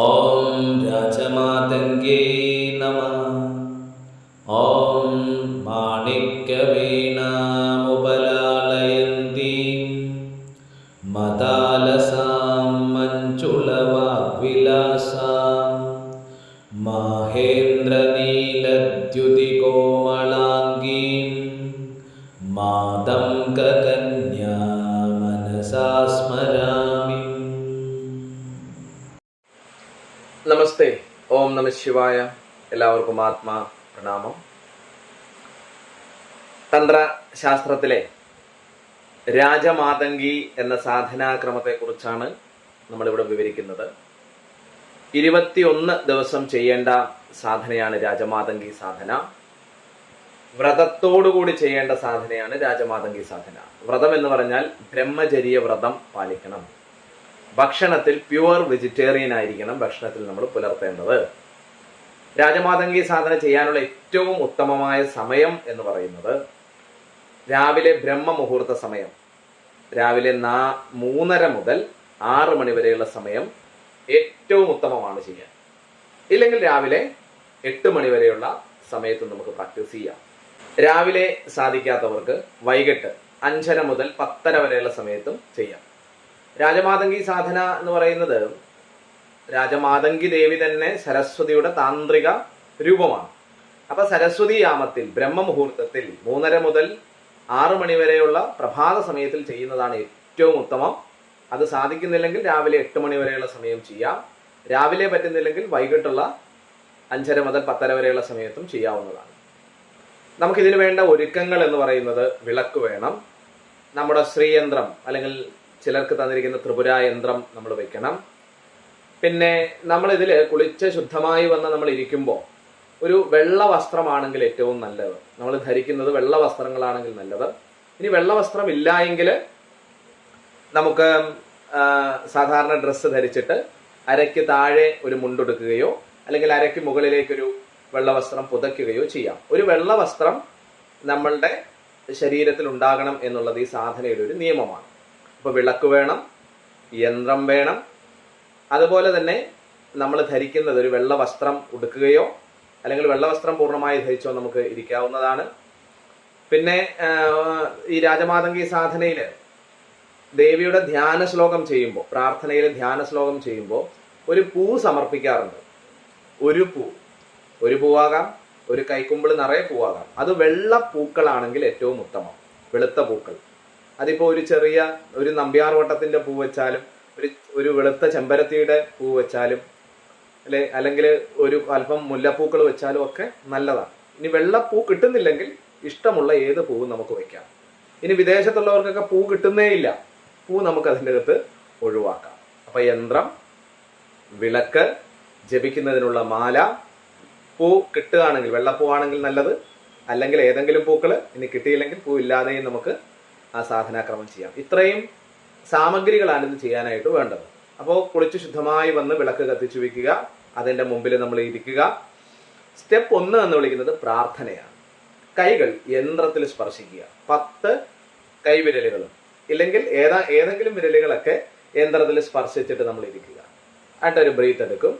ॐ राजमातङ्गे नमः। ॐ माणिक्यवीणामुपलालयन्तीं ശിവായ എല്ലാവർക്കും ആത്മാ പ്രണാമം. തന്ത്രശാസ്ത്രത്തിലെ രാജമാതങ്കി എന്ന സാധനാക്രമത്തെക്കുറിച്ചാണ് നമ്മളിവിടെ വിവരിക്കുന്നത്. ഇരുപത്തിയൊന്ന് ദിവസം ചെയ്യേണ്ട സാധനയാണ് രാജമാതങ്കി സാധന. വ്രതത്തോടുകൂടി ചെയ്യേണ്ട സാധനയാണ് രാജമാതങ്കി സാധന. വ്രതം എന്ന് പറഞ്ഞാൽ ബ്രഹ്മചര്യ വ്രതം പാലിക്കണം. ഭക്ഷണത്തിൽ പ്യുവർ വെജിറ്റേറിയൻ ആയിരിക്കണം ഭക്ഷണത്തിൽ നമ്മൾ പുലർത്തേണ്ടത്. രാജമാതങ്കി സാധന ചെയ്യാനുള്ള ഏറ്റവും ഉത്തമമായ സമയം എന്ന് പറയുന്നത് രാവിലെ ബ്രഹ്മമുഹൂർത്ത സമയം. രാവിലെ നാ മൂന്നര മുതൽ ആറ് മണി വരെയുള്ള സമയം ഏറ്റവും ഉത്തമമാണ് ചെയ്യാൻ. ഇല്ലെങ്കിൽ രാവിലെ എട്ട് മണി വരെയുള്ള സമയത്ത് നമുക്ക് പ്രാക്ടീസ് ചെയ്യാം. രാവിലെ സാധിക്കാത്തവർക്ക് വൈകിട്ട് അഞ്ചര മുതൽ പത്തര വരെയുള്ള സമയത്തും ചെയ്യാം. രാജമാതങ്കി സാധന എന്ന് പറയുന്നത് രാജമാതങ്കി ദേവി തന്നെ സരസ്വതിയുടെ താന്ത്രിക രൂപമാണ്. അപ്പൊ സരസ്വതി യാമത്തിൽ ബ്രഹ്മമുഹൂർത്തത്തിൽ മൂന്നര മുതൽ ആറു മണിവരെയുള്ള പ്രഭാത സമയത്തിൽ ചെയ്യുന്നതാണ് ഏറ്റവും ഉത്തമം. അത് സാധിക്കുന്നില്ലെങ്കിൽ രാവിലെ എട്ട് മണി വരെയുള്ള സമയം ചെയ്യാം. രാവിലെ പറ്റുന്നില്ലെങ്കിൽ വൈകിട്ടുള്ള അഞ്ചര മുതൽ പത്തര വരെയുള്ള സമയത്തും ചെയ്യാവുന്നതാണ്. നമുക്കിതിനു വേണ്ട ഒരുക്കങ്ങൾ എന്ന് പറയുന്നത് വിളക്ക് വേണം. നമ്മുടെ ശ്രീയന്ത്രം അല്ലെങ്കിൽ ചിലർക്ക് തന്നിരിക്കുന്ന ത്രിപുര യന്ത്രം നമ്മൾ വെക്കണം. പിന്നെ നമ്മൾ ഇതിൽ കുളിച്ച് ശുദ്ധമായി വന്ന് നമ്മൾ ഇരിക്കുമ്പോൾ ഒരു വെള്ള വസ്ത്രമാണെങ്കിൽ ഏറ്റവും നല്ലത്. നമ്മൾ ധരിക്കുന്നത് വെള്ള വസ്ത്രങ്ങളാണെങ്കിൽ നല്ലത്. ഇനി വെള്ള വസ്ത്രം ഇല്ല എങ്കിൽ നമുക്ക് സാധാരണ ഡ്രസ്സ് ധരിച്ചിട്ട് അരയ്ക്ക് താഴെ ഒരു മുണ്ടെടുക്കുകയോ അല്ലെങ്കിൽ അരയ്ക്ക് മുകളിലേക്കൊരു വെള്ള വസ്ത്രം പുതയ്ക്കുകയോ ചെയ്യാം. ഒരു വെള്ള വസ്ത്രം നമ്മളുടെ ശരീരത്തിൽ ഉണ്ടാകണം എന്നുള്ളത് ഈ സാധനയുടെ ഒരു നിയമമാണ്. അപ്പോൾ വിളക്ക് വേണം യന്ത്രം വേണം അതുപോലെ തന്നെ നമ്മൾ ധരിക്കുന്നത് ഒരു വെള്ള വസ്ത്രം ഉടുക്കുകയോ അല്ലെങ്കിൽ വെള്ള വസ്ത്രം പൂർണമായി ധരിച്ചോ നമുക്ക് ഇരിക്കാവുന്നതാണ്. പിന്നെ ഈ രാജമാതങ്കി സാധനയിൽ ദേവിയുടെ ധ്യാന ശ്ലോകം ചെയ്യുമ്പോൾ പ്രാർത്ഥനയിൽ ധ്യാന ശ്ലോകം ചെയ്യുമ്പോൾ ഒരു പൂ സമർപ്പിക്കാറുണ്ട്. ഒരു പൂ. ഒരു പൂവാകാം ഒരു കൈക്കുമ്പിൾ നിറയെ പൂവാകാം. അത് വെള്ള പൂക്കളാണെങ്കിൽ ഏറ്റവും ഉത്തമം. വെളുത്ത പൂക്കൾ. അതിപ്പോൾ ഒരു ചെറിയ ഒരു നമ്പ്യാർ വട്ടത്തിന്റെ പൂ വെച്ചാലും ഒരു വെളുത്ത ചെമ്പരത്തിയുടെ പൂ വെച്ചാലും അല്ലെ അല്ലെങ്കിൽ ഒരു അല്പം മുല്ലപ്പൂക്കൾ വെച്ചാലും ഒക്കെ നല്ലതാണ്. ഇനി വെള്ളപ്പൂ കിട്ടുന്നില്ലെങ്കിൽ ഇഷ്ടമുള്ള ഏത് പൂവും നമുക്ക് വെക്കാം. ഇനി വിദേശത്തുള്ളവർക്കൊക്കെ പൂ കിട്ടുന്നേ ഇല്ല. പൂ നമുക്ക് അതിന്റെ അകത്ത് ഒഴിവാക്കാം. അപ്പൊ യന്ത്രം വിളക്ക് ജപിക്കുന്നതിനുള്ള മാല പൂ കിട്ടുകയാണെങ്കിൽ വെള്ളപ്പൂ ആണെങ്കിൽ നല്ലത്. അല്ലെങ്കിൽ ഏതെങ്കിലും പൂക്കൾ ഇനി കിട്ടിയില്ലെങ്കിൽ പൂ ഇല്ലാതെയും നമുക്ക് ആ സാധനാക്രമം ചെയ്യാം. ഇത്രയും സാമഗ്രികളാണ് ഇത് ചെയ്യാനായിട്ട് വേണ്ടത്. അപ്പോൾ കുളിച്ച് ശുദ്ധമായി വന്ന് വിളക്ക് കത്തിച്ചു വയ്ക്കുക അതിന്റെ മുമ്പിൽ നമ്മൾ ഇരിക്കുക. സ്റ്റെപ്പ് ഒന്ന് എന്ന് വിളിക്കുന്നത് പ്രാർത്ഥനയാണ്. കൈകൾ യന്ത്രത്തിൽ സ്പർശിക്കുക. പത്ത് കൈവിരലുകളും ഇല്ലെങ്കിൽ ഏതാ ഏതെങ്കിലും വിരലുകളൊക്കെ യന്ത്രത്തിൽ സ്പർശിച്ചിട്ട് നമ്മൾ ഇരിക്കുക. ആയിട്ടൊരു ബ്രീത്ത് എടുക്കും.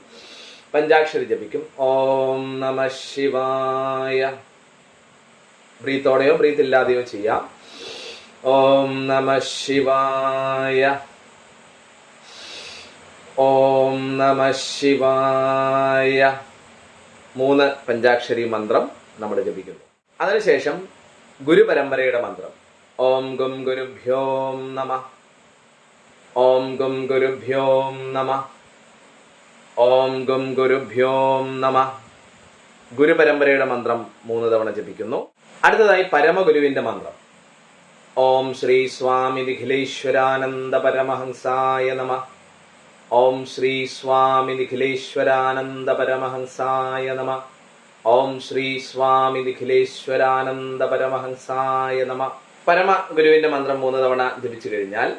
പഞ്ചാക്ഷരി ജപിക്കും. ഓം നമ ശിവായ. ബ്രീത്തോടെയോ ബ്രീത്ത് ഇല്ലാതെയോ ചെയ്യാം. ഓം നമ ശിവായ. ഓം നമ ശിവായ. മൂന്ന് പഞ്ചാക്ഷരി മന്ത്രം നമ്മൾ ജപിക്കുന്നു. അതിനുശേഷം ഗുരുപരമ്പരയുടെ മന്ത്രം. ഓം ഗും ഗുരുഭ്യോം നമ. ഓം ഗും ഗുരുഭ്യോം നമ. ഓം ഗും ഗുരുഭ്യോം നമ. ഗുരുപരമ്പരയുടെ മന്ത്രം മൂന്ന് തവണ ജപിക്കുന്നു. അടുത്തതായി പരമഗുരുവിന്റെ മന്ത്രം. ഓം ശ്രീ സ്വാമി നിഖിലേശ്വരാനന്ദ പരമഹംസായ നമ. ഓം ശ്രീ സ്വാമി നിഖിലേശ്വരാനന്ദ പരമഹംസായ നമ. ഓം ശ്രീ സ്വാമി നിഖിലേശ്വരാനന്ദ പരമഹംസായ നമ. പരമ ഗുരുവിന്റെ മന്ത്രം മൂന്ന് തവണ ജപിച്ചു കഴിഞ്ഞാൽ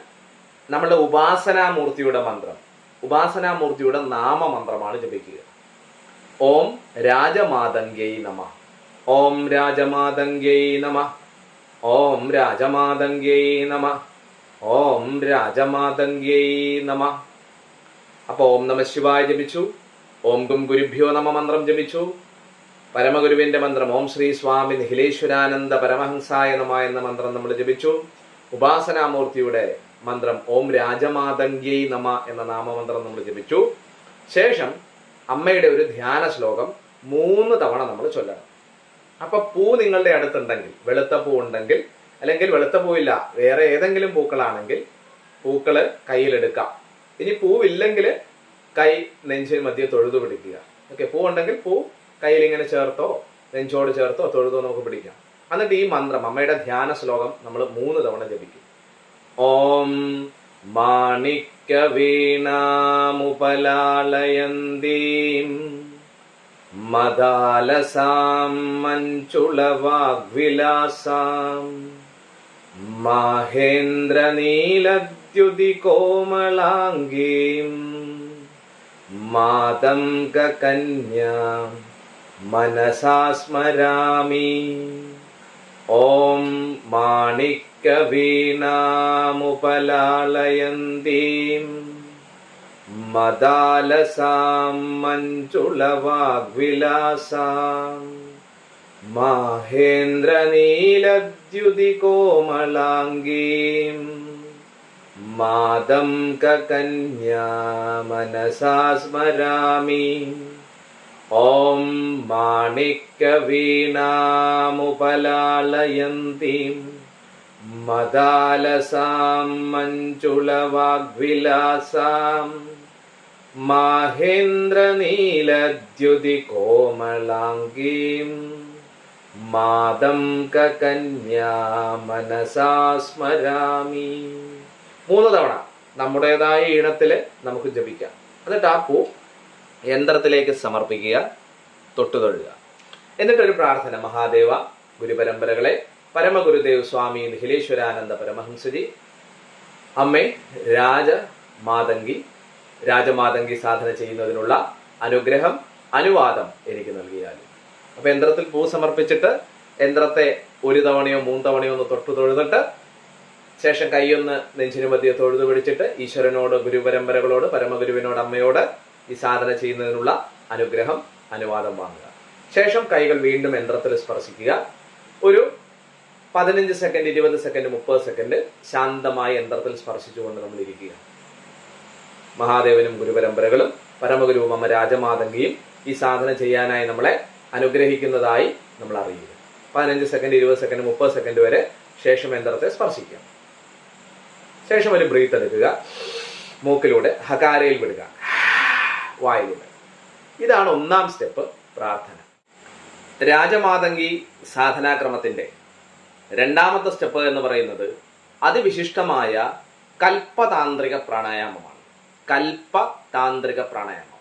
നമ്മളുടെ ഉപാസനാമൂർത്തിയുടെ മന്ത്രം ഉപാസനാമൂർത്തിയുടെ നാമമന്ത്രമാണ് ജപിക്കുക. ഓം രാജമാതംഗൈ നമ. ഓം രാജമാതംഗൈ നമ. ഓം രാജമാതംഗ്യൈ നമ. ഓം രാജമാതംഗ്യൈ നമ. അപ്പോൾ ഓം നമ ശിവായ ജപിച്ചു. ഓം ഗും ഗുരുഭ്യോ നമ മന്ത്രം ജപിച്ചു. പരമഗുരുവിന്റെ മന്ത്രം ഓം ശ്രീ സ്വാമി നിഹിലേശ്വരാനന്ദ പരമഹംസായ നമ എന്ന മന്ത്രം നമ്മൾ ജപിച്ചു. ഉപാസനാമൂർത്തിയുടെ മന്ത്രം ഓം രാജമാതംഗ്യൈ നമ എന്ന നാമമന്ത്രം നമ്മൾ ജപിച്ചു. ശേഷം അമ്മയുടെ ഒരു ധ്യാന ശ്ലോകം മൂന്ന് തവണ നമ്മൾ ചൊല്ലണം. അപ്പൊ പൂ നിങ്ങളുടെ അടുത്തുണ്ടെങ്കിൽ വെളുത്ത പൂ ഉണ്ടെങ്കിൽ അല്ലെങ്കിൽ വെളുത്ത പൂവില്ല വേറെ ഏതെങ്കിലും പൂക്കളാണെങ്കിൽ പൂക്കൾ കയ്യിലെടുക്കാം. ഇനി പൂവില്ലെങ്കിൽ കൈ നെഞ്ചിൽ മധ്യ തൊഴുതു പിടിക്കുക. ഓക്കെ പൂ ഉണ്ടെങ്കിൽ പൂ കയ്യിൽ ഇങ്ങനെ ചേർത്തോ നെഞ്ചോട് ചേർത്തോ തൊഴുതോ നമുക്ക് പിടിക്കാം. എന്നിട്ട് ഈ മന്ത്രം അമ്മയുടെ ധ്യാന ശ്ലോകം നമ്മൾ മൂന്ന് തവണ ജപിക്കും. ഓം മാണിക്യ വീണാമുപലാളയന്തീം मदालसां मञ्चुलवाग्विलासां माहेन्द्रनीलद्युदिकोमलाङ्गीं। मातङ्गकन्यां मनसा स्मरामि। ॐ माणिक्यवीणामुपलाळयन्तीम् मदालसां मञ्चुलवाग्विलासा माहेन्द्रनीलद्युदि कोमलाङ्गीं मादं ककन्या मनसा स्मरामि ॐ माणिक्यवीणामुपलालयन्तीं मदालसां मञ्चुलवाग्विलासाम् മാഹേന്ദ്രനീലദ്യുതികോമളാംഗീം മാതം കന്യാ മനസാ സ്മരാമി. മൂന്ന് തവണ നമ്മുടേതായ ഈണത്തിൽ നമുക്ക് ജപിക്കാം. എന്നിട്ട് ആ പൂ യന്ത്രത്തിലേക്ക് സമർപ്പിക്കുക തൊട്ടുതൊഴുക. എന്നിട്ടൊരു പ്രാർത്ഥന. മഹാദേവ ഗുരുപരമ്പരകളെ പരമഗുരുദേവ് സ്വാമി നിഖിലേശ്വരാനന്ദ പരമഹംസജി അമ്മേ രാജ മാതങ്കി രാജമാതങ്കി സാധന ചെയ്യുന്നതിനുള്ള അനുഗ്രഹം അനുവാദം എനിക്ക് നൽകിയാലും അപ്പൊ യന്ത്രത്തിൽ പൂ സമർപ്പിച്ചിട്ട് യന്ത്രത്തെ ഒരു തവണയോ മൂന്ന് തവണയോ ഒന്ന് തൊട്ടു തൊഴുതിട്ട് ശേഷം കൈയൊന്ന് നെഞ്ചിനു മധ്യ തൊഴുതു പിടിച്ചിട്ട് ഈശ്വരനോട് ഗുരുപരമ്പരകളോട് പരമഗുരുവിനോട് അമ്മയോട് ഈ സാധന ചെയ്യുന്നതിനുള്ള അനുഗ്രഹം അനുവാദം വാങ്ങുക. ശേഷം കൈകൾ വീണ്ടും യന്ത്രത്തിൽ സ്പർശിക്കുക. ഒരു പതിനഞ്ച് സെക്കൻഡ് ഇരുപത് സെക്കൻഡ് മുപ്പത് സെക്കൻഡ് ശാന്തമായി യന്ത്രത്തിൽ സ്പർശിച്ചുകൊണ്ട് നമ്മൾ ഇരിക്കുക മഹാദേവനും ഗുരുപരമ്പരകളും പരമഗുരു മമ രാജമാതങ്കിയും ഈ സാധന ചെയ്യാനായി നമ്മളെ അനുഗ്രഹിക്കുന്നതായി നമ്മൾ അറിയുക പതിനഞ്ച് സെക്കൻഡ് ഇരുപത് സെക്കൻഡ് മുപ്പത് സെക്കൻഡ് വരെ ശേഷം യന്ത്രത്തെ സ്പർശിക്കുക ശേഷം ഒരു ബ്രീത്ത് എടുക്കുക. മൂക്കിലൂടെ ഹകാരയിൽ വിടുക. വായിലൂടെ. ഇതാണ് ഒന്നാം സ്റ്റെപ്പ് പ്രാർത്ഥന. രാജമാതങ്കി സാധനാക്രമത്തിന്റെ രണ്ടാമത്തെ സ്റ്റെപ്പ് എന്ന് പറയുന്നത് അതിവിശിഷ്ടമായ കൽപ്പതാന്ത്രിക പ്രാണായാമമാണ്. കൽപ്പതാന്ത്രിക പ്രാണായാമം.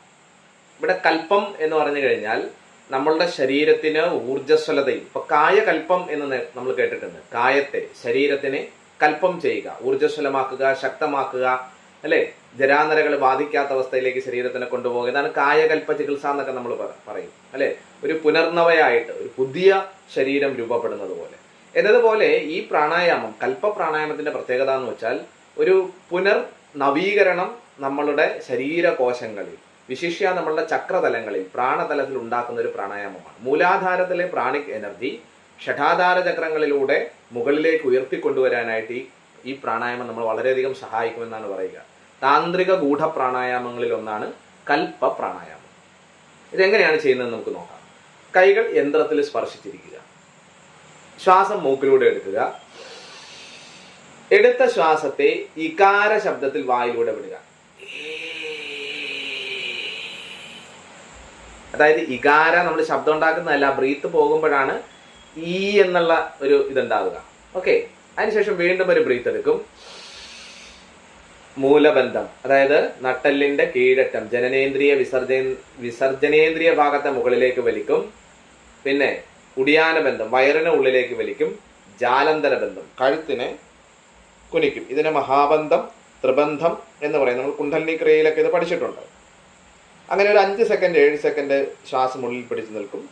ഇവിടെ കൽപ്പം എന്ന് പറഞ്ഞു കഴിഞ്ഞാൽ നമ്മളുടെ ശരീരത്തിന് ഊർജസ്വലതയും ഇപ്പൊ കായകൽപ്പം എന്ന് നമ്മൾ കേട്ടിട്ടുണ്ട്. കായത്തെ ശരീരത്തിനെ കൽപ്പം ചെയ്യുക ഊർജസ്വലമാക്കുക ശക്തമാക്കുക അല്ലെ? ജരാനരകൾ ബാധിക്കാത്ത അവസ്ഥയിലേക്ക് ശരീരത്തിനെ കൊണ്ടുപോകുക ഇതാണ് കായകൽപ്പ ചികിത്സ എന്നൊക്കെ നമ്മൾ പറ- പറയും അല്ലെ? ഒരു പുനർനവയായിട്ട് ഒരു പുതിയ ശരീരം രൂപപ്പെടുന്നത് പോലെ. എന്നതുപോലെ ഈ പ്രാണായാമം കൽപ്പ പ്രാണായാമത്തിന്റെ പ്രത്യേകത എന്ന് വെച്ചാൽ ഒരു പുനർ നവീകരണം നമ്മളുടെ ശരീരകോശങ്ങളിൽ വിശിഷ്യ നമ്മളുടെ ചക്രതലങ്ങളിൽ പ്രാണതലത്തിൽ ഉണ്ടാക്കുന്ന ഒരു പ്രാണായാമമാണ്. മൂലാധാരത്തിലെ പ്രാണിക് എനർജി ഷഠാധാര ചക്രങ്ങളിലൂടെ മുകളിലേക്ക് ഉയർത്തിക്കൊണ്ടുവരാനായിട്ട് ഈ ഈ പ്രാണായാമം നമ്മൾ വളരെയധികം സഹായിക്കുമെന്നാണ് പറയുക. താന്ത്രിക ഗൂഢ പ്രാണായാമങ്ങളിൽ ഒന്നാണ് കൽപ്പ പ്രാണായാമം ഇതെങ്ങനെയാണ് ചെയ്യുന്നത് നമുക്ക് നോക്കാം. കൈകൾ യന്ത്രത്തിൽ സ്പർശിച്ചിരിക്കുക. ശ്വാസം മൂക്കിലൂടെ എടുക്കുക. എടുത്ത ശ്വാസത്തെ ഇകാര ശബ്ദത്തിൽ വായിലൂടെ വിടുക. അതായത് ഇകാര നമ്മൾ ശബ്ദം ഉണ്ടാക്കുന്നതല്ല ബ്രീത്ത് പോകുമ്പോഴാണ് ഈ എന്നുള്ള ഒരു ഇതുണ്ടാവുക. ഓക്കെ അതിനുശേഷം വീണ്ടും ഒരു ബ്രീത്ത് എടുക്കും. മൂലബന്ധം. അതായത് നട്ടെല്ലിന്റെ കീഴറ്റം ജനനേന്ദ്രിയ വിസർജ വിസർജനേന്ദ്രിയ ഭാഗത്തെ മുകളിലേക്ക് വലിക്കും. പിന്നെ ഉടിയാന ബന്ധം വയറിന് ഉള്ളിലേക്ക് വലിക്കും. ജാലന്തര ബന്ധം കഴുത്തിനെ കുനിക്കും. ഇതിനെ മഹാബന്ധം ത്രിബന്ധം എന്ന് പറയും. നമ്മൾ കുണ്ടലിനി ക്രിയയിലൊക്കെ ഇത് പഠിച്ചിട്ടുണ്ട്. അങ്ങനെ ഒരു അഞ്ച് സെക്കൻഡ് ഏഴ് സെക്കൻഡ് ശ്വാസം ഉള്ളിൽ പിടിച്ചു നിൽക്കും.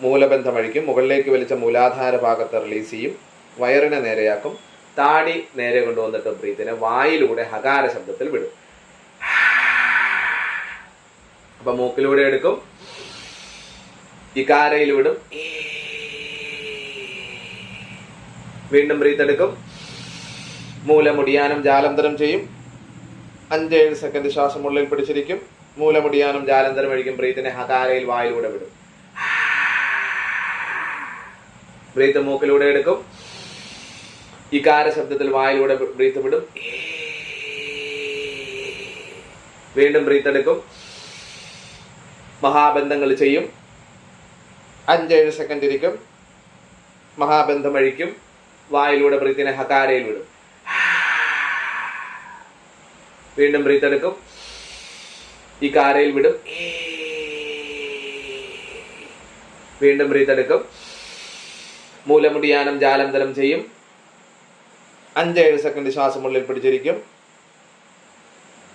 മൂലബന്ധം അഴിക്കും. മുകളിലേക്ക് വലിച്ച മൂലാധാര ഭാഗത്ത് റിലീസ് ചെയ്യും. വയറിനെ നേരെയാക്കും. താടി നേരെ കൊണ്ടുവന്നിട്ട് ബ്രീത്തിനെ വായിലൂടെ ഹകാര ശബ്ദത്തിൽ വിടും. അപ്പൊ മൂക്കിലൂടെ എടുക്കും. ഇകാരയിൽ വിടും. വീണ്ടും ബ്രീത്ത് എടുക്കും. മൂലമുടിയാനം ജാലന്തരം ചെയ്യും. അഞ്ചേഴ് സെക്കൻഡ് ശ്വാസം ഉള്ളിൽ പിടിച്ചിരിക്കും. മൂലമുടിയാനും ജാലന്തരം ഒഴിക്കും. ബ്രീത്തിനെ ഹകാരയിൽ വായിലൂടെ വിടും. ബ്രീത്ത് മൂക്കിലൂടെ എടുക്കും. ഇകാര ശബ്ദത്തിൽ വായിലൂടെ ബ്രീത്ത് വിടും. വീണ്ടും ബ്രീത്ത് എടുക്കും. മഹാബന്ധങ്ങൾ ചെയ്യും. അഞ്ചേഴ് സെക്കൻഡ് ഇരിക്കും. മഹാബന്ധം അഴിക്കും വായിലൂടെ ബ്രീത്തിനെ ഹകാരയിൽ വിടും. വീണ്ടും ബ്രീത്ത് എടുക്കും. ഈ കാരയിൽ വിടും. വീണ്ടും ബ്രീത്ത് എടുക്കും. മൂലമുടിയാനം ജാലന്തരം ചെയ്യും. അഞ്ചേഴ് സെക്കൻഡ് ശ്വാസം ഉള്ളിൽ പിടിച്ചിരിക്കും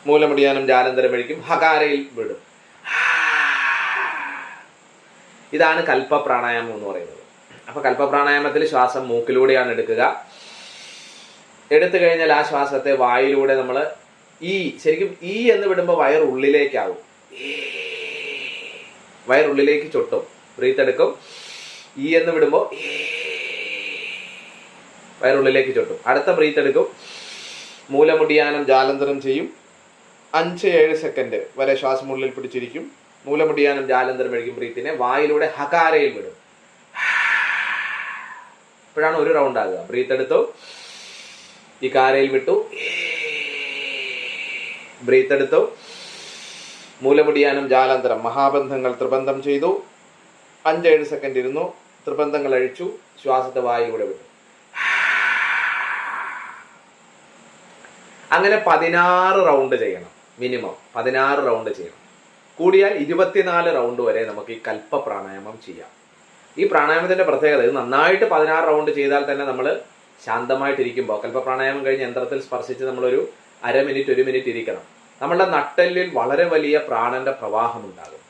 മൂലമുടിയാനം ജാലന്തരം അഴിക്കും ഹകാരയിൽ വിടും. ഇതാണ് കൽപ്പ പ്രാണായാമം എന്ന് പറയുന്നത്. അപ്പൊ കൽപ്പ പ്രാണായാമത്തിൽ ശ്വാസം മൂക്കിലൂടെയാണ് എടുക്കുക. എടുത്തു കഴിഞ്ഞാൽ ആ ശ്വാസത്തെ വായിലൂടെ നമ്മൾ ഈ ശരിക്കും ഈ എന്ന് വിടുമ്പോൾ വയർ ഉള്ളിലേക്കാവും. വയറുള്ളിലേക്ക് ചൊട്ടും. ബ്രീത്ത് എടുക്കും. ഈ എന്ന് വിടുമ്പോൾ വയറുള്ളിലേക്ക് ചൊട്ടും. അടുത്ത ബ്രീത്ത് എടുക്കും. മൂലമുടിയാനം ജാലന്തരം ചെയ്യും. അഞ്ച് ഏഴ് സെക്കൻഡ് വരെ ശ്വാസം ഉള്ളിൽ പിടിച്ചിരിക്കും. മൂലമുടിയാനം ജാലന്തരം കഴിക്കും ബ്രീത്തിനെ വായിലൂടെ ഹകാരയിൽ വിടും. ഇപ്പോഴാണ് ഒരു റൗണ്ട് ആകുക. ബ്രീത്ത് എടുത്തു. ഈ കാരയിൽ വിട്ടു. ബ്രീത്ത് എടുത്തു മൂലമുടിയാനും ജാലാന്തരം മഹാബന്ധങ്ങൾ ത്രിബന്ധം ചെയ്തു. അഞ്ചേഴ് സെക്കൻഡ് ഇരുന്നു. ത്രിബന്ധങ്ങൾ അഴിച്ചു. ശ്വാസത്തെ വായിലൂടെ വിട്ടു. അങ്ങനെ പതിനാറ് റൗണ്ട് ചെയ്യണം. മിനിമം പതിനാറ് റൗണ്ട് ചെയ്യണം. കൂടിയാൽ ഇരുപത്തിനാല് റൗണ്ട് വരെ നമുക്ക് ഈ കൽപ്പ പ്രാണായാമം ചെയ്യാം. ഈ പ്രാണായാമത്തിന്റെ പ്രത്യേകത ഇത് നന്നായിട്ട് പതിനാറ് റൗണ്ട് ചെയ്താൽ തന്നെ നമ്മൾ ശാന്തമായിട്ടിരിക്കുമ്പോൾ കൽപ്പ പ്രാണായാമം കഴിഞ്ഞ് യന്ത്രത്തിൽ സ്പർശിച്ച് നമ്മളൊരു അര മിനിറ്റ് ഒരു മിനിറ്റ് ഇരിക്കണം. നമ്മളുടെ നട്ടലിൽ വളരെ വലിയ പ്രാണന്റെ പ്രവാഹം ഉണ്ടാകും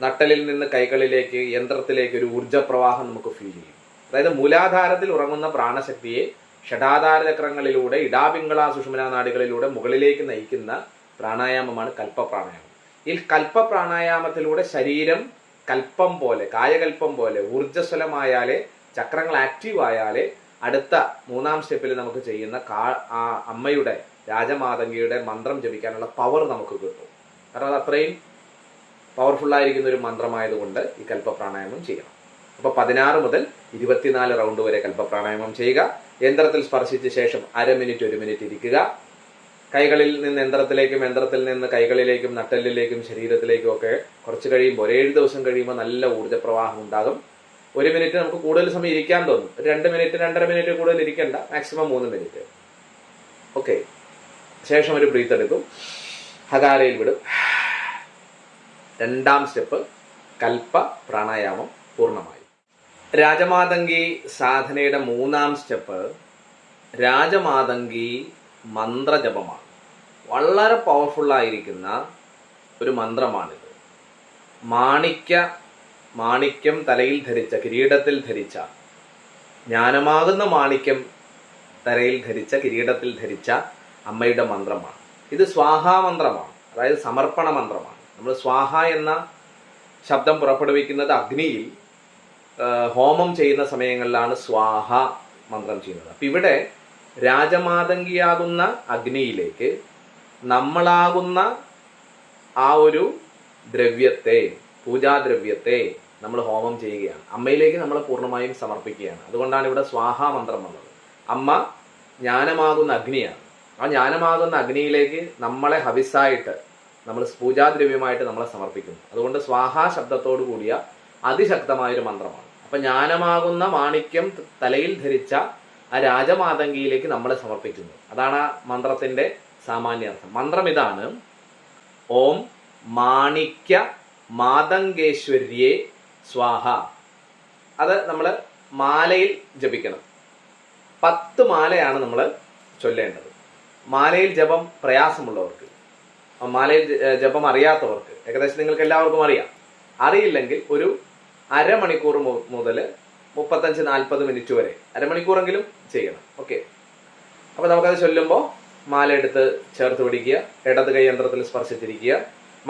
നട്ടലിൽ നിന്ന് കൈകളിലേക്ക് യന്ത്രത്തിലേക്ക് ഒരു ഊർജ പ്രവാഹം നമുക്ക് ഫീൽ ചെയ്യും. അതായത് മൂലാധാരത്തിൽ ഉറങ്ങുന്ന പ്രാണശക്തിയെ ഷഡാധാര ചക്രങ്ങളിലൂടെ ഇടാപിംഗള സുഷുമന നാടുകളിലൂടെ മുകളിലേക്ക് നയിക്കുന്ന പ്രാണായാമമാണ് കൽപ്പ പ്രാണായാമം ഈ കൽപ്പ പ്രാണായാമത്തിലൂടെ ശരീരം കൽപ്പം പോലെ കായകൽപ്പം പോലെ ഊർജസ്വലമായാലേ ചക്രങ്ങൾ ആക്റ്റീവ് ആയാലേ അടുത്ത മൂന്നാം സ്റ്റെപ്പിൽ നമുക്ക് ചെയ്യുന്ന കാ അമ്മയുടെ രാജമാതങ്കിയുടെ മന്ത്രം ജപിക്കാനുള്ള പവർ നമുക്ക് കിട്ടും. കാരണം അത് അത്രയും ആയിരിക്കുന്ന ഒരു മന്ത്രമായതുകൊണ്ട് ഈ കൽപ്പ പ്രാണായാമം ചെയ്യണം. അപ്പോൾ പതിനാറ് മുതൽ ഇരുപത്തിനാല് റൗണ്ട് വരെ കൽപ്പ പ്രാണായാമം ചെയ്യുക. യന്ത്രത്തിൽ സ്പർശിച്ച ശേഷം അര മിനിറ്റ് ഒരു മിനിറ്റ് ഇരിക്കുക. കൈകളിൽ നിന്ന് യന്ത്രത്തിലേക്കും യന്ത്രത്തിൽ നിന്ന് കൈകളിലേക്കും നട്ടലിലേക്കും ശരീരത്തിലേക്കും ഒക്കെ കുറച്ച് കഴിയുമ്പോൾ ഒരു ഏഴ് ദിവസം കഴിയുമ്പോൾ നല്ല ഊർജപ്രവാഹം ഉണ്ടാകും. ഒരു മിനിറ്റ് നമുക്ക് കൂടുതൽ സമയം ഇരിക്കാൻ തോന്നും. രണ്ട് മിനിറ്റ് രണ്ടര മിനിറ്റ് കൂടുതൽ ഇരിക്കേണ്ട. മാക്സിമം മൂന്ന് മിനിറ്റ് ഓക്കെ ശേഷം ഒരു ബ്രീത്ത് എടുക്കും. ഹകാരയിൽ വിടും. രണ്ടാം സ്റ്റെപ്പ് കൽപ്പ പ്രാണായാമം പൂർണമായി. രാജമാതങ്കി സാധനയുടെ മൂന്നാം സ്റ്റെപ്പ് രാജമാതങ്കി മന്ത്രജപമാണ്. വളരെ പവർഫുള്ളായിരിക്കുന്ന ഒരു മന്ത്രമാണിത്. മാണിക്യ മാണിക്യം തലയിൽ ധരിച്ച കിരീടത്തിൽ ധരിച്ച ജ്ഞാനമാകുന്ന മാണിക്യം തലയിൽ ധരിച്ച കിരീടത്തിൽ ധരിച്ച അമ്മയുടെ മന്ത്രമാണ്. ഇത് സ്വാഹാ മന്ത്രമാണ്. അതായത് സമർപ്പണ മന്ത്രമാണ്. നമ്മൾ സ്വാഹ എന്ന ശബ്ദം പുറപ്പെടുവിക്കുന്നത് അഗ്നിയിൽ ഹോമം ചെയ്യുന്ന സമയങ്ങളിലാണ് സ്വാഹ മന്ത്രം ചെയ്യുന്നത്. അപ്പം ഇവിടെ രാജമാതങ്കിയാകുന്ന അഗ്നിയിലേക്ക് നമ്മളാകുന്ന ആ ഒരു ദ്രവ്യത്തെ പൂജാദ്രവ്യത്തെ നമ്മൾ ഹോമം ചെയ്യുകയാണ്. അമ്മയിലേക്ക് നമ്മൾ പൂർണമായും സമർപ്പിക്കുകയാണ്. അതുകൊണ്ടാണ് ഇവിടെ സ്വാഹാ മന്ത്രം വന്നത്. അമ്മ ജ്ഞാനമാകുന്ന അഗ്നിയാണ്. ആ ജ്ഞാനമാകുന്ന അഗ്നിയിലേക്ക് നമ്മളെ ഹവിസായിട്ട് നമ്മൾ പൂജാദ്രവ്യമായിട്ട് നമ്മളെ സമർപ്പിക്കുന്നു. അതുകൊണ്ട് സ്വാഹാ ശബ്ദത്തോടു കൂടിയ അതിശക്തമായൊരു മന്ത്രമാണ്. അപ്പൊ ജ്ഞാനമാകുന്ന മാണിക്യം തലയിൽ ധരിച്ച ആ രാജമാതങ്കിയിലേക്ക് നമ്മളെ സമർപ്പിക്കുന്നു. അതാണ് ആ മന്ത്രത്തിന്റെ സാമാന്യാർത്ഥം. മന്ത്രം ഇതാണ് ഓം മാണിക്യ മാതങ്കേശ്വര്യേ സ്വാഹ. അത് നമ്മൾ മാലയിൽ ജപിക്കണം. പത്ത് മാലയാണ് നമ്മൾ ചൊല്ലേണ്ടത്. മാലയിൽ ജപം പ്രയാസമുള്ളവർക്ക് മാലയിൽ ജപം അറിയാത്തവർക്ക് ഏകദേശം നിങ്ങൾക്ക് എല്ലാവർക്കും അറിയാം. അറിയില്ലെങ്കിൽ ഒരു അരമണിക്കൂർ മുതൽ മുപ്പത്തഞ്ച് നാൽപ്പത് മിനിറ്റ് വരെ അരമണിക്കൂറെങ്കിലും ചെയ്യണം. ഓക്കെ. അപ്പോൾ നമുക്കത് ചൊല്ലുമ്പോൾ മാല എടുത്ത് ചേർത്ത് പിടിക്കുക ഇടത് കൈയന്ത്രത്തിൽ സ്പർശിച്ചിരിക്കുക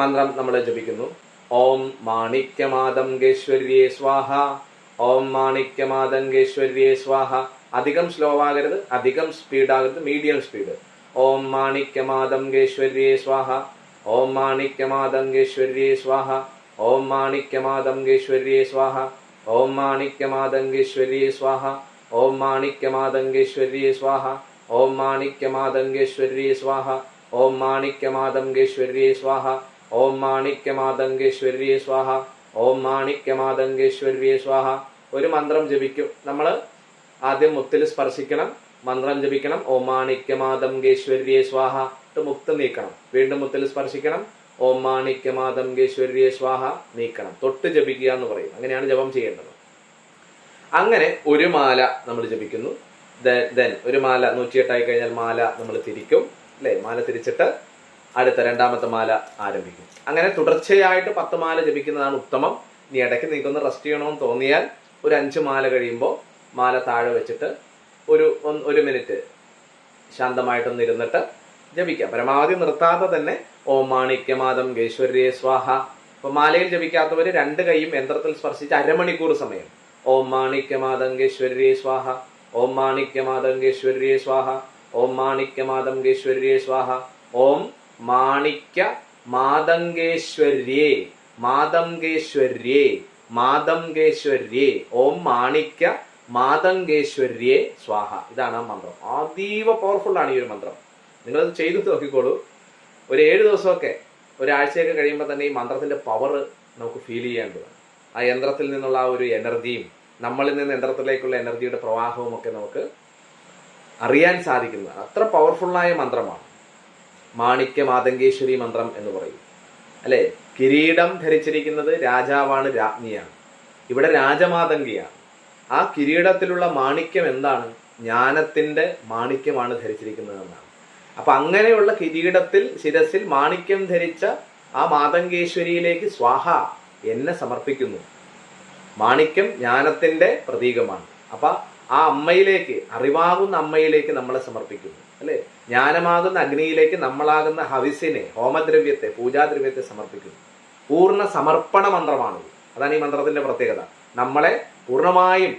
മന്ത്രം നമ്മൾ ജപിക്കുന്നു. ഓം മാണിക്യമാതംഗേശ്വര്യേ സ്വാഹ ഓം മാണിക്യമാതംഗേശ്വര്യേ സ്വാഹ. അധികം സ്ലോ ആകരുത് അധികം സ്പീഡ് ആകരുത് മീഡിയം സ്പീഡ് ഓം മാണിക്യമാതംഗേശ്വര്യേ സ്വാഹ. ഓം മാണിക്യമാതംഗേശ്വര്യേ സ്വാഹ. ഓം മാണിക്യമാതംഗേശ്വര്യേ സ്വാഹ. ഓം മാണിക്യമാതംഗേശ്വര്യേ സ്വാഹ. ഓം മാണിക്യമാതംഗേശ്വര്യേ സ്വാഹ. ഓം മാണിക്യമാതംഗേശ്വര്യേ സ്വാഹ. ഓം മാണിക്യമാതംഗേശ്വര്യേ സ്വാഹ. ഓം മാണിക്യമാതംഗേശ്വര്യേ സ്വാഹ. ഓം മാണിക്യമാതംഗേശ്വര്യേ സ്വാഹ. ഒരു മന്ത്രം ജപിക്കും. നമ്മൾ ആദ്യം മുത്തിൽ സ്പർശിക്കണം. മന്ത്രം ജപിക്കണം. ഓം മാണിക്യമാതം ഗേശ്വര്യേ സ്വാഹ. ട്ട് മുത്ത് നീക്കണം. വീണ്ടും മുത്തിൽ സ്പർശിക്കണം. ഓം മാണിക്യമാതം ഗേശ്വര്യേ സ്വാഹ നീക്കണം. തൊട്ട് ജപിക്കുക എന്ന് പറയും. അങ്ങനെയാണ് ജപം ചെയ്യേണ്ടത്. അങ്ങനെ ഒരു മാല നമ്മൾ ജപിക്കുന്നു. ദെൻ ഒരു മാല നൂറ്റിയെട്ടായി കഴിഞ്ഞാൽ മാല നമ്മൾ തിരിക്കും. അല്ലേ? മാല തിരിച്ചിട്ട് അടുത്ത രണ്ടാമത്തെ മാല ആരംഭിക്കും. അങ്ങനെ തുടർച്ചയായിട്ട് പത്ത് മാല ജപിക്കുന്നതാണ് ഉത്തമം. ഇനി ഇടയ്ക്ക് നീക്കൊന്ന് റെസ്റ്റ് ചെയ്യണമെന്ന് തോന്നിയാൽ ഒരു അഞ്ച് മാല കഴിയുമ്പോൾ മാല താഴെ വെച്ചിട്ട് ഒരു ഒരു മിനിറ്റ് ശാന്തമായിട്ടൊന്ന് ഇരുന്നിട്ട് ജപിക്കാം. പരമാവധി നിർത്താതെ തന്നെ ഓം മാണിക്യമാതം ഗേശ്വര്യേ സ്വാഹ. ഇപ്പൊ മാലയിൽ ജപിക്കാത്തവർ രണ്ട് കൈയും യന്ത്രത്തിൽ സ്പർശിച്ച് അരമണിക്കൂർ സമയം. ഓം മാണിക്യമാതംഗേശ്വര്യേ സ്വാഹ. ഓം മാണിക്യമാതംഗേശ്വര്യേ സ്വാഹ. ഓം മാണിക്യമാതംഗേശ്വര്യേ സ്വാഹ. ഓം മാണിക്യ മാതങ്കേശ്വര്യേ മാതങ്കേശ്വര്യേ മാതങ്കേശ്വര്യേ ഓം മാണിക്യ മാതംഗേശ്വര്യേ സ്വാഹ. ഇതാണ് ആ മന്ത്രം. അതീവ പവർഫുൾ ആണ് ഈ ഒരു മന്ത്രം. നിങ്ങളത് ചെയ്തു നോക്കിക്കോളൂ. ഒരു ഏഴ് ദിവസമൊക്കെ ഒരാഴ്ചയൊക്കെ കഴിയുമ്പോൾ തന്നെ ഈ മന്ത്രത്തിന്റെ പവർ നമുക്ക് ഫീൽ ചെയ്യേണ്ടതാണ് ആ യന്ത്രത്തിൽ നിന്നുള്ള ആ ഒരു എനർജിയും നമ്മളിൽ നിന്ന് യന്ത്രത്തിലേക്കുള്ള എനർജിയുടെ പ്രവാഹവും ഒക്കെ നമുക്ക് അറിയാൻ സാധിക്കുന്നതാണ് അത്ര പവർഫുള്ളായ മന്ത്രമാണ്. മാണിക്യ മാതങ്കേശ്വരി മന്ത്രം എന്ന് പറയും. അല്ലേ? കിരീടം ധരിച്ചിരിക്കുന്നത് രാജാവാണ് രാജ്ഞിയാണ്. ഇവിടെ രാജമാതങ്കിയാണ് ആ കിരീടത്തിലുള്ള മാണിക്യം എന്താണ്? ജ്ഞാനത്തിന്റെ മാണിക്യമാണ് ധരിച്ചിരിക്കുന്നത് എന്നാണ് അപ്പൊ അങ്ങനെയുള്ള കിരീടത്തിൽ ശിരസിൽ മാണിക്യം ധരിച്ച ആ മാതങ്കേശ്വരിയിലേക്ക് സ്വാഹ എന്നെ സമർപ്പിക്കുന്നു. മാണിക്യം ജ്ഞാനത്തിന്റെ പ്രതീകമാണ്. അപ്പൊ ആ അമ്മയിലേക്ക് അറിവാകുന്ന അമ്മയിലേക്ക് നമ്മളെ സമർപ്പിക്കുന്നു അല്ലെ? ജ്ഞാനമാകുന്ന അഗ്നിയിലേക്ക് നമ്മളാകുന്ന ഹവിസിനെ ഹോമദ്രവ്യത്തെ പൂജാദ്രവ്യത്തെ സമർപ്പിക്കുന്നു. പൂർണ സമർപ്പണ മന്ത്രമാണിത്. അതാണ് ഈ മന്ത്രത്തിന്റെ പ്രത്യേകത. നമ്മളെ പൂർണമായും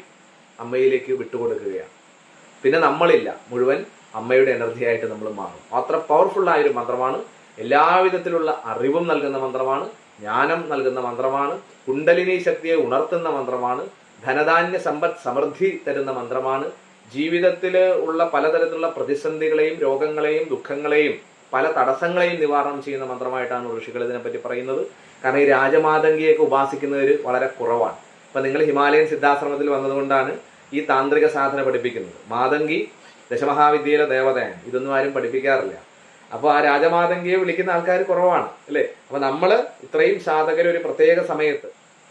അമ്മയിലേക്ക് വിട്ടുകൊടുക്കുകയാണ്. പിന്നെ നമ്മളില്ല. മുഴുവൻ അമ്മയുടെ എനർജി ആയിട്ട് നമ്മൾ മാറും. അത്ര പവർഫുൾ ആയ ഒരു മന്ത്രമാണ്. എല്ലാവിധത്തിലുള്ള അറിവും നൽകുന്ന മന്ത്രമാണ്. ജ്ഞാനം നൽകുന്ന മന്ത്രമാണ്. കുണ്ടലിനി ശക്തിയെ ഉണർത്തുന്ന മന്ത്രമാണ്. ധനധാന്യ സമ്പദ് സമൃദ്ധി തരുന്ന മന്ത്രമാണ്. ജീവിതത്തിൽ ഉള്ള പലതരത്തിലുള്ള പ്രതിസന്ധികളെയും രോഗങ്ങളെയും ദുഃഖങ്ങളെയും പല തടസ്സങ്ങളെയും നിവാരണം ചെയ്യുന്ന മന്ത്രമായിട്ടാണ് ഋഷികൾ ഇതിനെപ്പറ്റി പറയുന്നത്. കാരണം ഈ രാജമാതങ്കിയൊക്കെ ഉപാസിക്കുന്നവർ വളരെ കുറവാണ്. ഇപ്പൊ നിങ്ങൾ ഹിമാലയൻ സിദ്ധാശ്രമത്തിൽ വന്നതുകൊണ്ടാണ് ഈ താന്ത്രിക സാധന പഠിപ്പിക്കുന്നത്. മാതങ്കി ദശമഹാവിദ്യയിലെ ദേവതയാണ്. ഇതൊന്നും ആരും പഠിപ്പിക്കാറില്ല. അപ്പോൾ ആ രാജമാതങ്കിയെ വിളിക്കുന്ന ആൾക്കാർ കുറവാണ് അല്ലേ? അപ്പൊ നമ്മൾ ഇത്രയും സാധകർ ഒരു പ്രത്യേക സമയത്ത്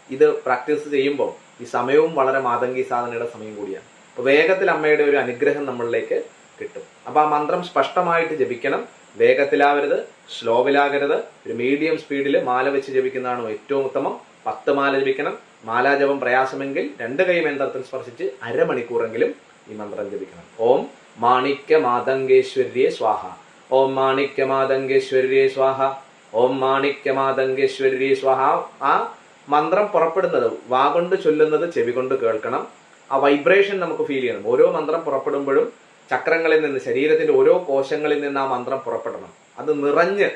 ഇത് പ്രാക്ടീസ് ചെയ്യുമ്പോൾ ഈ സമയവും വളരെ മാതങ്കി സാധനയുടെ സമയം കൂടിയാണ്. അപ്പോൾ വേഗത്തിൽ അമ്മയുടെ ഒരു അനുഗ്രഹം നമ്മളിലേക്ക് കിട്ടും. അപ്പോൾ ആ മന്ത്രം സ്പഷ്ടമായിട്ട് ജപിക്കണം. വേഗത്തിലാവരുത് സ്ലോവിലാകരുത്. ഒരു മീഡിയം സ്പീഡിൽ മാല വെച്ച് ജപിക്കുന്നതാണ് ഏറ്റവും ഉത്തമം. പത്ത് മാല ജപിക്കണം. മാലാജപം പ്രയാസമെങ്കിൽ രണ്ട് കൈ മന്ത്രത്തിൽ സ്പർശിച്ച് അരമണിക്കൂറെങ്കിലും ഈ മന്ത്രം ജപിക്കണം. ഓം മാണിക്യ മാതങ്കേശ്വര്യേ സ്വാഹ. ഓം മാണിക്യ മാതങ്കേശ്വര്യേ സ്വാഹ. ഓം മാണിക്യ മാതങ്കേശ്വര്യേ സ്വാഹ. ആ മന്ത്രം പുറപ്പെടുന്നത് വാ കൊണ്ട് ചൊല്ലുന്നത് ചെവി കൊണ്ട് കേൾക്കണം. ആ വൈബ്രേഷൻ നമുക്ക് ഫീൽ ചെയ്യണം. ഓരോ മന്ത്രം പുറപ്പെടുമ്പോഴും ചക്രങ്ങളിൽ നിന്ന് ശരീരത്തിന്റെ ഓരോ കോശങ്ങളിൽ നിന്ന് ആ മന്ത്രം പുറപ്പെടണം. അത് നിറഞ്ഞ്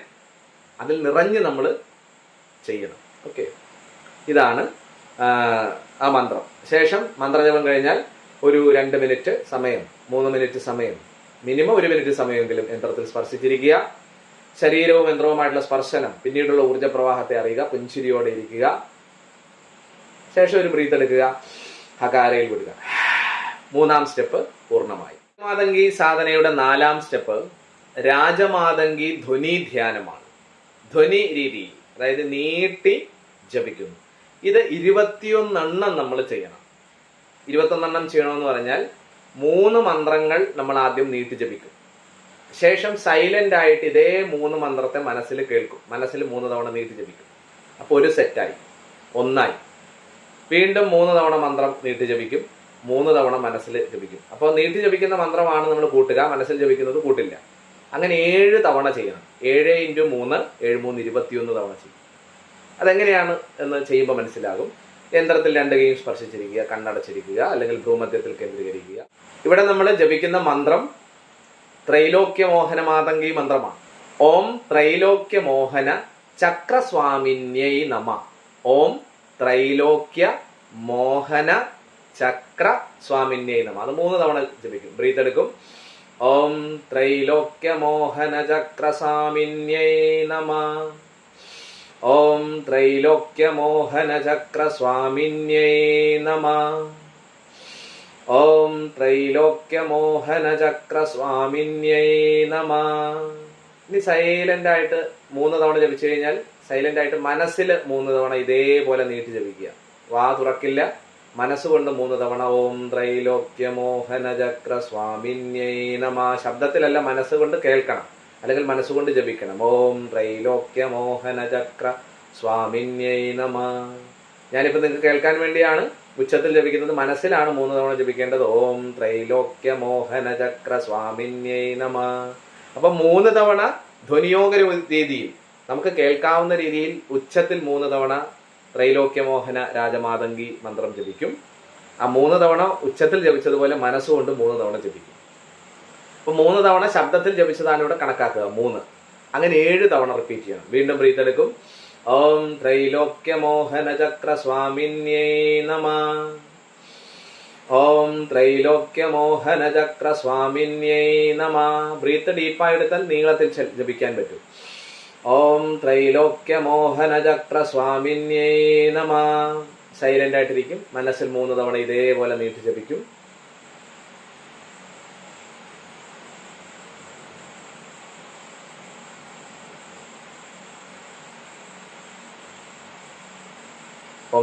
അതിൽ നിറഞ്ഞ് നമ്മൾ ചെയ്യണം. ഓക്കെ. ഇതാണ് ആ, മന്ത്രം. ശേഷം മന്ത്രജപം കഴിഞ്ഞാൽ ഒരു രണ്ട് മിനിറ്റ് സമയം മൂന്ന് മിനിറ്റ് സമയം. മിനിമം ഒരു മിനിറ്റ് സമയമെങ്കിലും യന്ത്രത്തിൽ സ്പർശിച്ചിരിക്കുക. ശരീരവും യന്ത്രവുമായിട്ടുള്ള സ്പർശനം പിന്നീടുള്ള ഊർജ പ്രവാഹത്തെ അറിയുക പുഞ്ചിരിയോടെ ഇരിക്കുക. ശേഷം ഒരു ബ്രീത്ത് എടുക്കുക ഹകാരയിൽ വിടുക. മൂന്നാം സ്റ്റെപ്പ് പൂർണമായി. മാതങ്കി സാധനയുടെ നാലാം സ്റ്റെപ്പ് രാജമാതങ്കി ധ്വനി ധ്യാനമാണ്. ധ്വനി രീതി അതായത് നീട്ടി ജപിക്കുന്നു. ഇത് ഇരുപത്തിയൊന്നെണ്ണം നമ്മൾ ചെയ്യണം. ഇരുപത്തൊന്നെണ്ണം ചെയ്യണമെന്ന് പറഞ്ഞാൽ മൂന്ന് മന്ത്രങ്ങൾ നമ്മൾ ആദ്യം നീട്ടി ജപിക്കും. ശേഷം സൈലന്റ് ആയിട്ട് ഇതേ മൂന്ന് മന്ത്രത്തെ മനസ്സിൽ കേൾക്കും. മനസ്സിൽ മൂന്ന് തവണ നീട്ടി ജപിക്കും. അപ്പോൾ ഒരു സെറ്റായി ഒന്നായി. വീണ്ടും മൂന്ന് തവണ മന്ത്രം നീട്ടി ജപിക്കും. മൂന്ന് തവണ മനസ്സിൽ ജപിക്കും. അപ്പോൾ നീട്ടി ജപിക്കുന്ന മന്ത്രമാണ് നമ്മൾ കൂട്ടുക. മനസ്സിൽ ജപിക്കുന്നത് കൂട്ടില്ല. അങ്ങനെ ഏഴ് തവണ ചെയ്യണം. ഏഴ് ഇന്റു മൂന്ന് ഏഴ് മൂന്ന് ഇരുപത്തിയൊന്ന് തവണ ചെയ്യും. അതെങ്ങനെയാണ് എന്ന് ചെയ്യുമ്പോൾ മനസ്സിലാകും. യന്ത്രത്തിൽ രണ്ട് കൈയും സ്പർശിച്ചിരിക്കുക കണ്ണടച്ചിരിക്കുക അല്ലെങ്കിൽ ഭ്രൂമധ്യത്തിൽ കേന്ദ്രീകരിക്കുക. ഇവിടെ നമ്മൾ ജപിക്കുന്ന മന്ത്രം ത്രൈലോക്യമോഹനമാതങ്കി മോഹന മന്ത്രമാണ്. ഓം ത്രൈലോക്യമോഹന ചക്രസ്വാമിന്യൈ നമ. ഓം ത്രൈലോക്യ മോഹന ചക്ര സ്വാമിന്യൈ നമ. അത് മൂന്ന് തവണ ജപിക്കും. ബ്രീത്ത് എടുക്കും. ഓം ത്രൈലോക്യമോഹന ചക്രസ്വാമിന്യൈ ചക്ര സ്വാമിന്യൈ നമ. ഓം ത്രൈലോക്യ മോഹന ചക്ര സ്വാമിന്യൈ നമ. ഓം ത്രൈലോക്യ മോഹന ചക്ര സ്വാമിന്യൈ നമ. ഇനി സൈലന്റ് ആയിട്ട് മൂന്ന് തവണ ജപിച്ചു കഴിഞ്ഞാൽ സൈലന്റ് ആയിട്ട് മനസ്സിൽ മൂന്ന് തവണ ഇതേപോലെ നീട്ടി ജപിക്കുക. വാ തുറക്കില്ല. മനസ്സുകൊണ്ട് മൂന്ന് തവണ ഓം ത്രൈലോക്യ മോഹന ചക്ര സ്വാമിന്യൈ നമ. ശബ്ദത്തിലല്ല മനസ്സുകൊണ്ട് കേൾക്കണം. അല്ലെങ്കിൽ മനസ്സുകൊണ്ട് ജപിക്കണം. ഓം ത്രൈലോക്യ മോഹന ചക്ര സ്വാമിന്യൈ നമ. ഞാനിപ്പോൾ നിങ്ങൾക്ക് കേൾക്കാൻ വേണ്ടിയാണ് ഉച്ചത്തിൽ ജപിക്കുന്നത്. മനസ്സിലാണ് മൂന്ന് തവണ ജപിക്കേണ്ടത്. ഓം ത്രൈലോക്യ മോഹന ചക്ര സ്വാമിന്യൈ നമ. അപ്പൊ മൂന്ന് തവണ ധ്വനിയോഗ രീതിയിൽ നമുക്ക് കേൾക്കാവുന്ന രീതിയിൽ ഉച്ചത്തിൽ മൂന്ന് തവണ ത്രൈലോക്യമോഹന രാജമാതങ്കി മന്ത്രം ജപിക്കും. ആ മൂന്ന് തവണ ഉച്ചത്തിൽ ജപിച്ചതുപോലെ മനസ്സുകൊണ്ട് മൂന്ന് തവണ ജപിക്കും. അപ്പൊ മൂന്ന് തവണ ശബ്ദത്തിൽ ജപിച്ചതാണ് ഇവിടെ കണക്കാക്കുക മൂന്ന്. അങ്ങനെ ഏഴ് തവണ റിപ്പീറ്റ് ചെയ്യണം. വീണ്ടും ബ്രീത്ത് എടുക്കും. ഓം സ്വാമിന്യേ നമ. ഓം സ്വാമിന്യൈ നമ. ബ്രീത്ത് ഡീപ്പായി എടുത്താൽ നീളത്തിൽ ജപിക്കാൻ പറ്റും. ഓം ത്രൈലോക്യമോഹന ചക്ര സ്വാമിന്യൈ നമ. സൈലന്റ് ആയിട്ടിരിക്കും. മനസ്സിൽ മൂന്ന് തവണ ഇതേപോലെ നീട്ടി ജപിക്കും.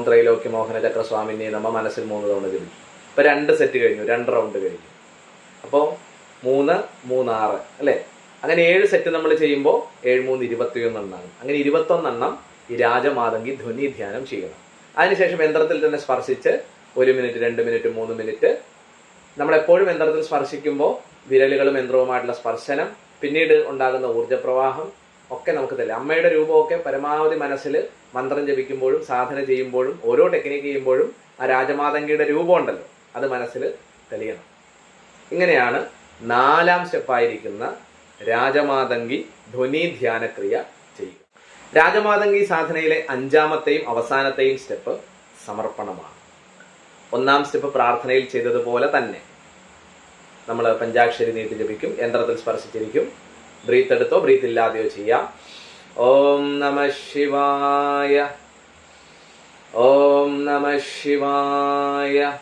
ഓം ത്രൈലോക്യ മോഹന ചക്രസ്വാമിനെ സ്വാമിനെ നമ്മ മനസ്സിൽ മൂന്ന് തവണ ജപിച്ചു ഇപ്പൊ രണ്ട് സെറ്റ് കഴിഞ്ഞു രണ്ട് റൗണ്ട് കഴിഞ്ഞു. അപ്പോൾ മൂന്ന് മൂന്ന് ആറ് അല്ലേ? അങ്ങനെ ഏഴ് സെറ്റ് നമ്മൾ ചെയ്യുമ്പോൾ ഏഴ് മൂന്ന് ഇരുപത്തിയൊന്ന് എണ്ണാണ്. അങ്ങനെ ഇരുപത്തൊന്നെണ്ണം ഈ രാജമാതങ്കി ധ്വനി ധ്യാനം ചെയ്യണം. അതിനുശേഷം യന്ത്രത്തിൽ തന്നെ സ്പർശിച്ച് ഒരു മിനിറ്റ് രണ്ട് മിനിറ്റ് മൂന്ന് മിനിറ്റ് നമ്മളെപ്പോഴും യന്ത്രത്തിൽ സ്പർശിക്കുമ്പോൾ വിരലുകളും യന്ത്രവുമായിട്ടുള്ള സ്പർശനം പിന്നീട് ഉണ്ടാകുന്ന ഊർജപ്രവാഹം ഒക്കെ നമുക്ക് തരും. അമ്മയുടെ രൂപമൊക്കെ പരമാവധി മനസ്സിൽ മന്ത്രം ജപിക്കുമ്പോഴും സാധന ചെയ്യുമ്പോഴും ഓരോ ടെക്നിക്ക് ചെയ്യുമ്പോഴും ആ രാജമാതങ്കിയുടെ രൂപം ഉണ്ടല്ലോ അത് മനസ്സിൽ തെളിയണം. ഇങ്ങനെയാണ് നാലാം സ്റ്റെപ്പായിരിക്കുന്ന രാജമാതങ്കി ധ്വനി ധ്യാനക്രിയ ചെയ്യുക. രാജമാതങ്കി സാധനയിലെ അഞ്ചാമത്തെയും അവസാനത്തെയും സ്റ്റെപ്പ് സമർപ്പണമാണ്. ഒന്നാം സ്റ്റെപ്പ് പ്രാർത്ഥനയിൽ ചെയ്തതുപോലെ തന്നെ. നമ്മൾ പഞ്ചാക്ഷരി നീട്ടി ജപിക്കും യന്ത്രത്തിൽ സ്പർശിച്ചിരിക്കും ബ്രീത്ത് എടുത്തോ ബ്രീത്ത് ഇല്ലാതെയോ ചെയ്യാം. ഓം നമ ശിവായ. ഓം നമ ശിവായ.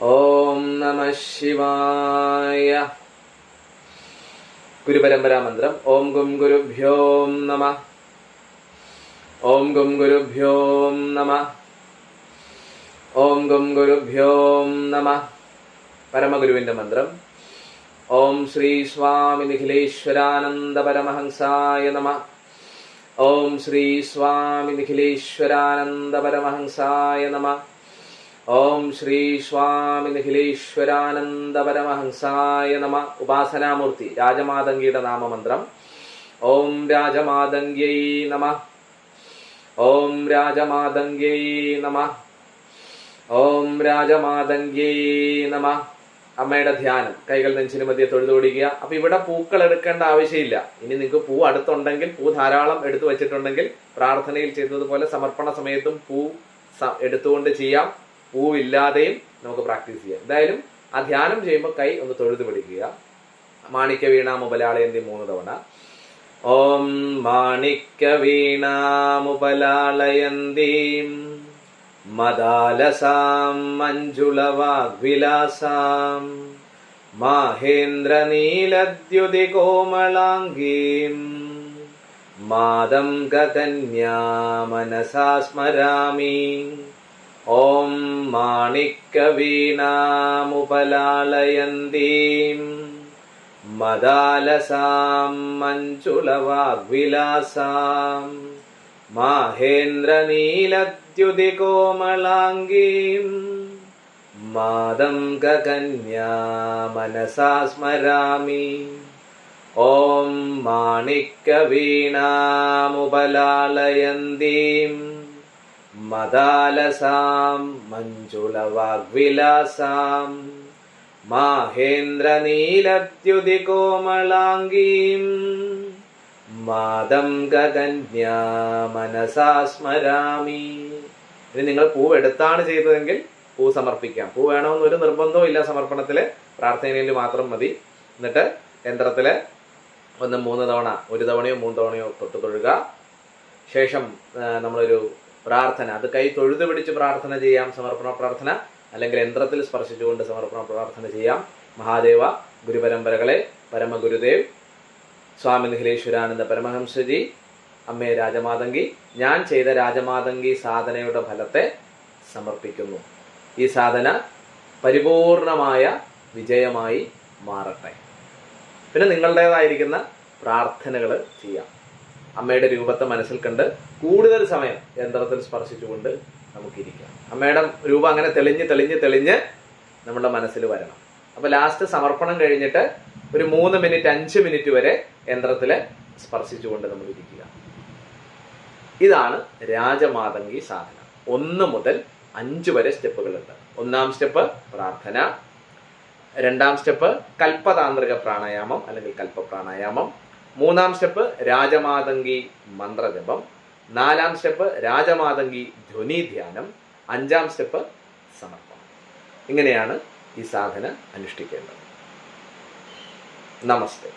ഓം നമ ശിവായ. ഗുരുപരമ്പരാ മന്ത്രം. ഓം ഗും ഗുരുഭ്യോം നമ. ഓം ഗും ഗുരുഭ്യോം നമ. ഓം ഗും ഗുരുഭ്യോം നമ. പരമഗുരുവിന്റെ മന്ത്രം. ഓം ശ്രീ സ്വാമി നിഖിലേശ്വരാനന്ദ പരമഹംസായ നമ. ഓം ശ്രീ സ്വാമി നിഖിലേശ്വരാനന്ദ പരമഹംസായ നമ. ഓം ശ്രീ സ്വാമി നിഖിലേശ്വരാനന്ദ പരമഹംസായ നമ. ഉപാസനാമൂർത്തി രാജമാതങ്കിയുടെ നാമമന്ത്രം. ഓം രാജമാതംഗ്യൈ നമ. ഓം രാജമാതംഗ്യൈ നമ. ഓം രാജമാതംഗ്യൈ നമ. അമ്മയുടെ ധ്യാനം കൈകൾ നെഞ്ചിന് മധ്യ തൊഴുതോടിക്കുക. അപ്പൊ ഇവിടെ പൂക്കൾ എടുക്കേണ്ട ആവശ്യമില്ല. ഇനി നിങ്ങൾക്ക് പൂ അടുത്തുണ്ടെങ്കിൽ പൂ ധാരാളം എടുത്തു വെച്ചിട്ടുണ്ടെങ്കിൽ പ്രാർത്ഥനയിൽ ചെയ്തതുപോലെ സമർപ്പണ സമയത്തും പൂ എടുത്തുകൊണ്ട് ചെയ്യാം. പൂവില്ലാതെയും നമുക്ക് പ്രാക്ടീസ് ചെയ്യാം. എന്തായാലും ആ ധ്യാനം ചെയ്യുമ്പോൾ കൈ ഒന്ന് തൊഴുതു പിടിക്കുക. മാണിക്യ വീണ മുബലാളയന്തി മൂന്ന് തവണ. ഓം മാണിക്യ വീണാമുപലാളയന്തീം മദാലസാം മഞ്ജുളവാഗ്വിലാസാം മാഹേന്ദ്രനീലദ്യുതികോമളാംഗീം മാതം ഗകന്യാ മനസാ സ്മരാമി. ഓം മാണിക്കവീണാമുപലാളയന്തീം മദാലസാം മഞ്ജുളവാഗ്വിലാസാം മാഹേന്ദ്രനീലദ്യുതികോമളാംഗീം മാതം ഗകന്യാ മനസാ സ്മരാമി. ഓം മാണിക്യവീണാമുപലാളയന്തീം മദാലസാം മഞ്ജുളവാഗ്വിലാസാം. മാഹേന്ദ്രനീലദ്യുതികോമളാംഗീം. മാതം ഗഗന്യാ മനസാ സ്മരാമി. ഇനി നിങ്ങൾ പൂവ് എടുത്താണ് ചെയ്തതെങ്കിൽ പൂ സമർപ്പിക്കാം. പൂ വേണമെന്ന് ഒരു നിർബന്ധവും ഇല്ല സമർപ്പണത്തിൽ. പ്രാർത്ഥനയിൽ മാത്രം മതി. എന്നിട്ട് യന്ത്രത്തിൽ ഒന്ന് മൂന്ന് തവണ ഒരു തവണയോ മൂന്ന് തവണയോ തൊട്ട് തൊഴുക. ശേഷം നമ്മളൊരു പ്രാർത്ഥന അത് കൈ തൊഴുതു പിടിച്ച് പ്രാർത്ഥന ചെയ്യാം സമർപ്പണ പ്രാർത്ഥന അല്ലെങ്കിൽ യന്ത്രത്തിൽ സ്പർശിച്ചുകൊണ്ട് സമർപ്പണ പ്രാർത്ഥന ചെയ്യാം. മഹാദേവ ഗുരുപരമ്പരകളെ പരമഗുരുദേവ് സ്വാമി നിഖിലേശ്വരാനന്ദ പരമഹംസജി അമ്മേ രാജമാതങ്കി ഞാൻ ചെയ്ത രാജമാതങ്കി സാധനയുടെ ഫലത്തെ സമർപ്പിക്കുന്നു. ഈ സാധന പരിപൂർണമായ വിജയമായി മാറട്ടെ. പിന്നെ നിങ്ങളുടേതായിരിക്കുന്ന പ്രാർത്ഥനകൾ ചെയ്യാം. അമ്മയുടെ രൂപത്തെ മനസ്സിൽ കണ്ട് കൂടുതൽ സമയം യന്ത്രത്തിൽ സ്പർശിച്ചുകൊണ്ട് നമുക്കിരിക്കാം. അമ്മയുടെ രൂപം അങ്ങനെ തെളിഞ്ഞ് തെളിഞ്ഞ് തെളിഞ്ഞ് നമ്മുടെ മനസ്സിൽ വരണം. അപ്പൊ ലാസ്റ്റ് സമർപ്പണം കഴിഞ്ഞിട്ട് ഒരു മൂന്ന് മിനിറ്റ് അഞ്ച് മിനിറ്റ് വരെ യന്ത്രത്തിൽ സ്പർശിച്ചുകൊണ്ട് നമ്മൾ ഇരിക്കുക ഇതാണ് രാജമാതങ്കി സാധന. ഒന്ന് മുതൽ അഞ്ച് വരെ സ്റ്റെപ്പുകളുണ്ട്. ഒന്നാം സ്റ്റെപ്പ് പ്രാർത്ഥന. രണ്ടാം സ്റ്റെപ്പ് കൽപ്പതാന്ത്രിക പ്രാണായാമം അല്ലെങ്കിൽ കൽപ്പ പ്രാണായാമം മൂന്നാം സ്റ്റെപ്പ് രാജമാതങ്കി മന്ത്രജപം. നാലാം സ്റ്റെപ്പ് രാജമാതങ്കി ധ്വനി ധ്യാനം. അഞ്ചാം സ്റ്റെപ്പ് സമർപ്പണം. ഇങ്ങനെയാണ് ഈ സാധന അനുഷ്ഠിക്കേണ്ടത്. നമസ്തേ.